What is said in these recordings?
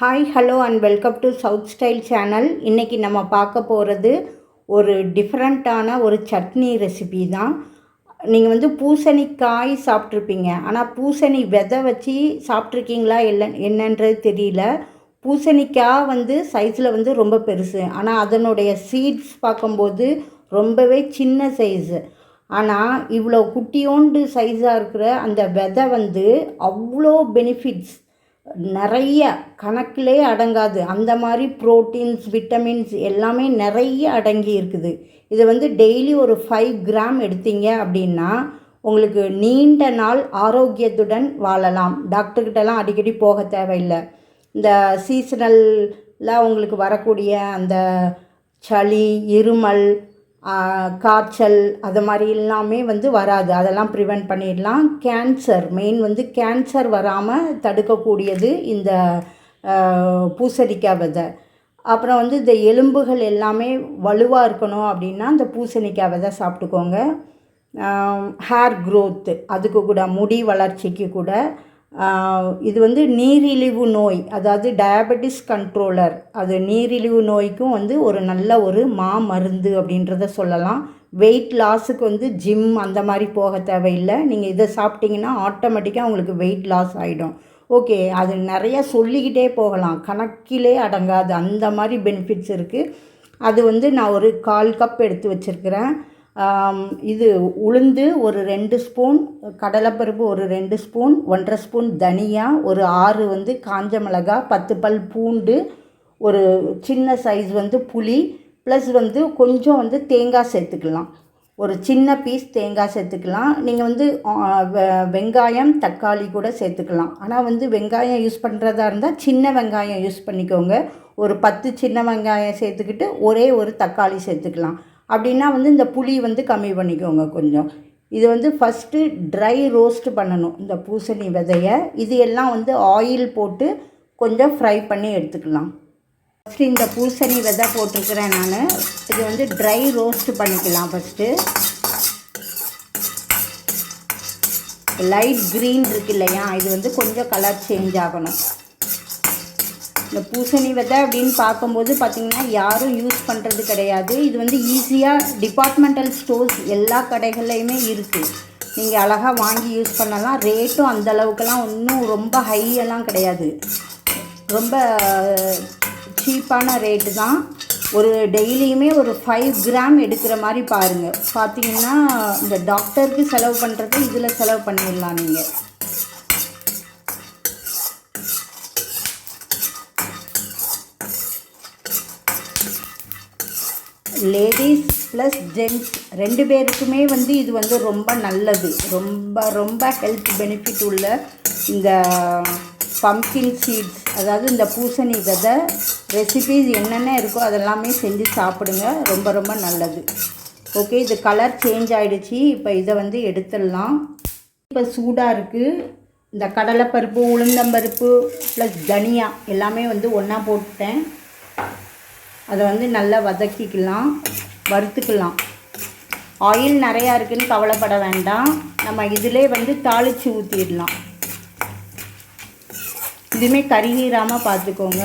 Hi hello and welcome to South Style channel இன்றைக்கி நம்ம பார்க்க போகிறது ஒரு டிஃப்ரெண்ட்டான ஒரு சட்னி ரெசிபி தான். நீங்கள் வந்து பூசணிக்காய் சாப்பிட்ருப்பீங்க ஆனால் பூசணி விதை வச்சு சாப்பிட்ருக்கீங்களா இல்லை என்னன்றது தெரியல. பூசணிக்காய் வந்து சைஸில் வந்து ரொம்ப பெருசு. ஆனால் அதனுடைய சீட்ஸ் பார்க்கும்போது ரொம்பவே சின்ன சைஸு ஆனால் இவ்வளோ குட்டியோண்டு சைஸாக இருக்கிற அந்த விதை வந்து அவ்வளோ பெனிஃபிட்ஸ் நிறைய கணக்கிலே அடங்காது. அந்த மாதிரி ப்ரோட்டீன்ஸ் விட்டமின்ஸ் எல்லாமே நிறைய அடங்கி இருக்குது. இதை வந்து டெய்லி ஒரு ஃபைவ் கிராம் எடுத்தீங்க அப்படின்னா உங்களுக்கு நீண்ட நாள் ஆரோக்கியத்துடன் வாழலாம். டாக்டர்கிட்டலாம் அடிக்கடி போக தேவையில்லை. இந்த சீசனலில் உங்களுக்கு வரக்கூடிய அந்த சளி இருமல் காய்ச்சல் அது மாதிரி எல்லாமே வந்து வராது. அதெல்லாம் ப்ரிவெண்ட் பண்ணிடலாம். கேன்சர் மெயின் வந்து கேன்சர் வராமல் தடுக்கக்கூடியது இந்த பூசணிக்காய் விதை. அப்புறம் வந்து இந்த எலும்புகள் எல்லாமே வலுவாக இருக்கணும் அப்படின்னா இந்த பூசணிக்காய் விதை சாப்பிட்டுக்கோங்க. ஹேர் க்ரோத்து அதுக்கு கூட முடி வளர்ச்சிக்கு கூட. இது வந்து நீரிழிவு நோய் அதாவது டயபெட்டிஸ் கண்ட்ரோலர் அது நீரிழிவு நோய்க்கும் வந்து ஒரு நல்ல ஒரு மா மருந்து அப்படின்றத சொல்லலாம். வெயிட் லாஸுக்கு வந்து ஜிம் அந்த மாதிரி போக தேவையில்லை. நீங்கள் இதை சாப்பிட்டிங்கன்னா ஆட்டோமேட்டிக்காக உங்களுக்கு வெயிட் லாஸ் ஆகிடும் ஓகே அது நிறைய சொல்லிக்கிட்டே போகலாம். கணக்கிலே அடங்காது. அந்த மாதிரி பெனிஃபிட்ஸ் இருக்குது அது வந்து நான் ஒரு கால் கப் எடுத்து வச்சுருக்கிறேன். இது உளுந்து ஒரு ரெண்டு ஸ்பூன் கடலைப்பருப்பு ஒரு ரெண்டு ஸ்பூன் ஒன்றரை ஸ்பூன் தனியா ஒரு ஆறு வந்து காஞ்ச மிளகா பத்து பல் பூண்டு ஒரு சின்ன சைஸ் வந்து புளி ப்ளஸ் வந்து கொஞ்சம் வந்து தேங்காய் சேர்த்துக்கலாம். ஒரு சின்ன பீஸ் தேங்காய் சேர்த்துக்கலாம். நீங்கள் வந்து வெங்காயம் தக்காளி கூட சேர்த்துக்கலாம். ஆனால் வந்து வெங்காயம் யூஸ் பண்ணுறதா இருந்தால் சின்ன வெங்காயம் யூஸ் பண்ணிக்கோங்க. ஒரு பத்து சின்ன வெங்காயம் சேர்த்துக்கிட்டு ஒரே ஒரு தக்காளி சேர்த்துக்கலாம். அப்படின்னா வந்து இந்த புளி வந்து கம்மி பண்ணிக்கோங்க கொஞ்சம். இது வந்து ஃபஸ்ட்டு ட்ரை ரோஸ்ட் பண்ணணும் இந்த பூசணி விதையை. இது எல்லாம் வந்து ஆயில் போட்டு கொஞ்சம் ஃப்ரை பண்ணி எடுத்துக்கலாம். ஃபஸ்ட்டு இந்த பூசணி விதை போட்டிருக்கிறேன் நான். இது வந்து ட்ரை ரோஸ்ட் பண்ணிக்கலாம் ஃபஸ்ட்டு லைட் க்ரீன் இருக்கு இல்லையா? இது வந்து கொஞ்சம் கலர் சேஞ்ச் ஆகணும். இந்த பூசணி விதை அப்படின்னு பார்க்கும்போது பார்த்திங்கன்னா யாரும் யூஸ் பண்ணுறது கிடையாது. இது வந்து ஈஸியாக டிபார்ட்மெண்டல் ஸ்டோர்ஸ் எல்லா கடைகள்லையுமே இருக்குது நீங்கள் அழகாக வாங்கி யூஸ் பண்ணலாம். ரேட்டும் அந்தளவுக்குலாம் ஒன்றும் ரொம்ப ஹையெல்லாம் கிடையாது. ரொம்ப சீப்பான ரேட்டு தான். ஒரு டெய்லியுமே ஒரு ஃபைவ் கிராம் எடுக்கிற மாதிரி பாருங்கள் பார்த்தீங்கன்னா இந்த டாக்டருக்கு செலவு பண்ணுறது இதில் செலவு பண்ணிடலாம் நீங்கள் லேடிஸ் ப்ளஸ் ஜென்ட்ஸ் ரெண்டு பேருக்குமே வந்து இது வந்து ரொம்ப நல்லது. ரொம்ப ரொம்ப ஹெல்த் பெனிஃபிட் உள்ள இந்த பம்கின் சீட்ஸ் அதாவது இந்த பூசணி விதை ரெசிபீஸ் என்னென்ன இருக்கோ அதெல்லாமே செஞ்சு சாப்பிடுங்க. ரொம்ப ரொம்ப நல்லது. ஓகே இது கலர் சேஞ்ச் ஆகிடுச்சு இப்போ இதை வந்து எடுத்துடலாம். இப்போ சூடாக இருக்குது இந்த கடலைப்பருப்பு உளுந்தம்பருப்பு ப்ளஸ் தனியா எல்லாமே வந்து ஒன்றா போட்டேன் அதை வந்து நல்லா வதக்கிக்கலாம் வறுத்துக்கலாம். ஆயில் நிறையா இருக்குதுன்னு கவலைப்பட வேண்டாம். நம்ம இதிலே வந்து தாளித்து ஊற்றிடலாம் இதுவுமே கருகிராமல் பார்த்துக்கோங்க.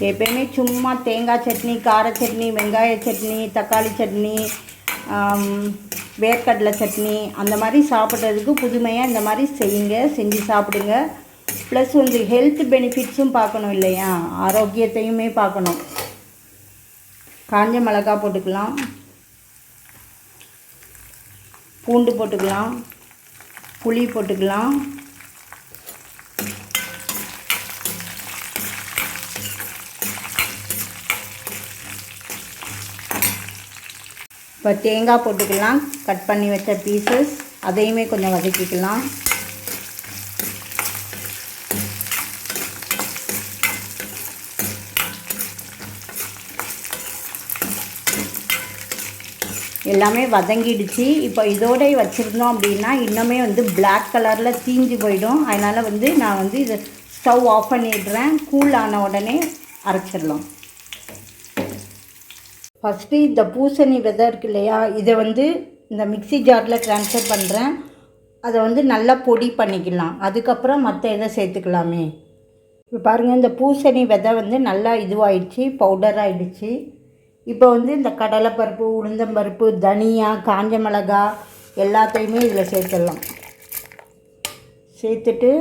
எப்பயுமே சும்மா தேங்காய் சட்னி கார சட்னி வெங்காய சட்னி தக்காளி சட்னி வேர்க்கடலை சட்னி அந்த மாதிரி சாப்பிட்றதுக்கு புதுமையாக இந்த மாதிரி செய்யுங்க செஞ்சு சாப்பிடுங்க. ப்ளஸ் வந்து ஹெல்த் பெனிஃபிட்ஸும் பார்க்கணும் இல்லையா? ஆரோக்கியத்தையுமே பார்க்கணும். காஞ்ச மிளகா போட்டுக்கலாம். பூண்டு போட்டுக்கலாம். புளி போட்டுக்கலாம். இப்போ தேங்காய் போட்டுக்கலாம். கட் பண்ணி வச்ச பீசஸ் அதையுமே கொஞ்சம் வதக்கிக்கலாம். எல்லாமே வதங்கிடுச்சு. இப்போ இதோட வச்சுருந்தோம் அப்படின்னா இன்னுமே வந்து பிளாக் கலரில் தீஞ்சு போயிடும். அதனால் வந்து நான் வந்து இதை ஸ்டவ் ஆஃப் பண்ணிடுறேன். கூல் ஆன உடனே அரைச்சிடலாம். ஃபஸ்ட்டு இந்த பூசணி விதை இருக்கு இல்லையா இதை வந்து இந்த மிக்ஸி ஜாரில் ட்ரான்ஸ்ஃபர் பண்ணுறேன் அதை வந்து நல்லா பொடி பண்ணிக்கலாம். அதுக்கப்புறம் மற்ற இதை சேர்த்துக்கலாமே. இப்போ பாருங்கள் இந்த பூசணி விதை வந்து நல்லா இதுவாகிடுச்சு பவுடர் ஆகிடுச்சு இப்போ வந்து இந்த கடலைப்பருப்பு உளுந்தம்பருப்பு தனியா காஞ்ச மிளகா எல்லாத்தையுமே இதில் சேர்த்துடலாம். சேர்த்துட்டு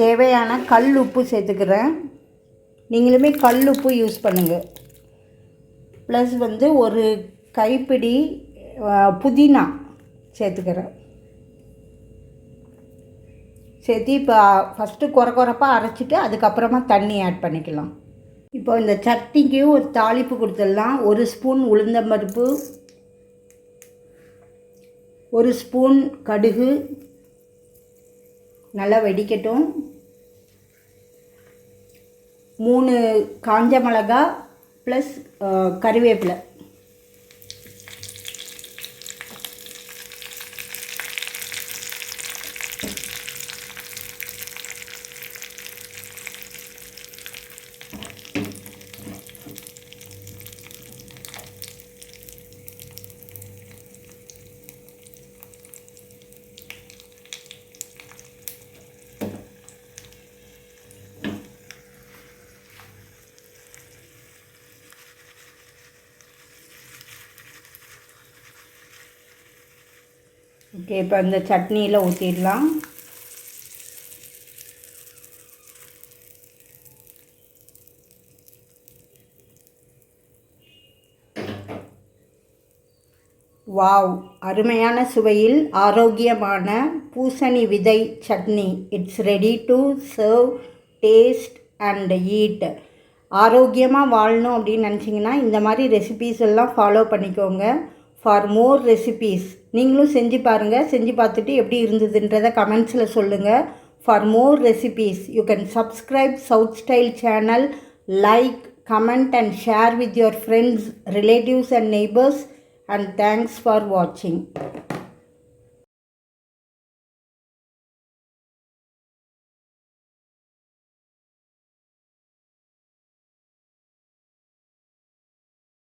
தேவையான கல் உப்பு சேர்த்துக்கிறேன். நீங்களுமே கல் உப்பு யூஸ் பண்ணுங்கள் ப்ளஸ் வந்து ஒரு கைப்பிடி புதினா சேர்த்துக்கிறேன். சேர்த்து இப்போ ஃபஸ்ட்டு குறை குறைப்பாக அரைச்சிட்டு அதுக்கப்புறமா தண்ணி ஆட் பண்ணிக்கலாம். இப்போ இந்த சட்னிக்கு ஒரு தாளிப்பு கொடுத்துடலாம். ஒரு ஸ்பூன் உளுந்தம்பருப்பு ஒரு ஸ்பூன் கடுகு நல்லா வெடிக்கட்டும். மூணு காஞ்ச மிளகா ப்ளஸ் கறிவேப்பிலை ஓகே இப்போ இந்த சட்னியில் ஊற்றிடலாம் வாவ் அருமையான சுவையில் ஆரோக்கியமான பூசணி விதை chutney. It's ready to serve taste and eat ஆரோக்கியமாக வாழணும் அப்படின்னு நினச்சிங்கன்னா இந்த மாதிரி ரெசிபீஸ் எல்லாம் ஃபாலோ பண்ணிக்கோங்க. ஃபார் மோர் ரெசிபீஸ் நீங்களும் செஞ்சு பாருங்கள் செஞ்சு பார்த்துட்டு எப்படி இருந்ததுன்றதை கமெண்ட்ஸில் சொல்லுங்கள் for more recipes you can subscribe South Style channel like comment and share with your friends relatives and neighbours and thanks for வாட்சிங்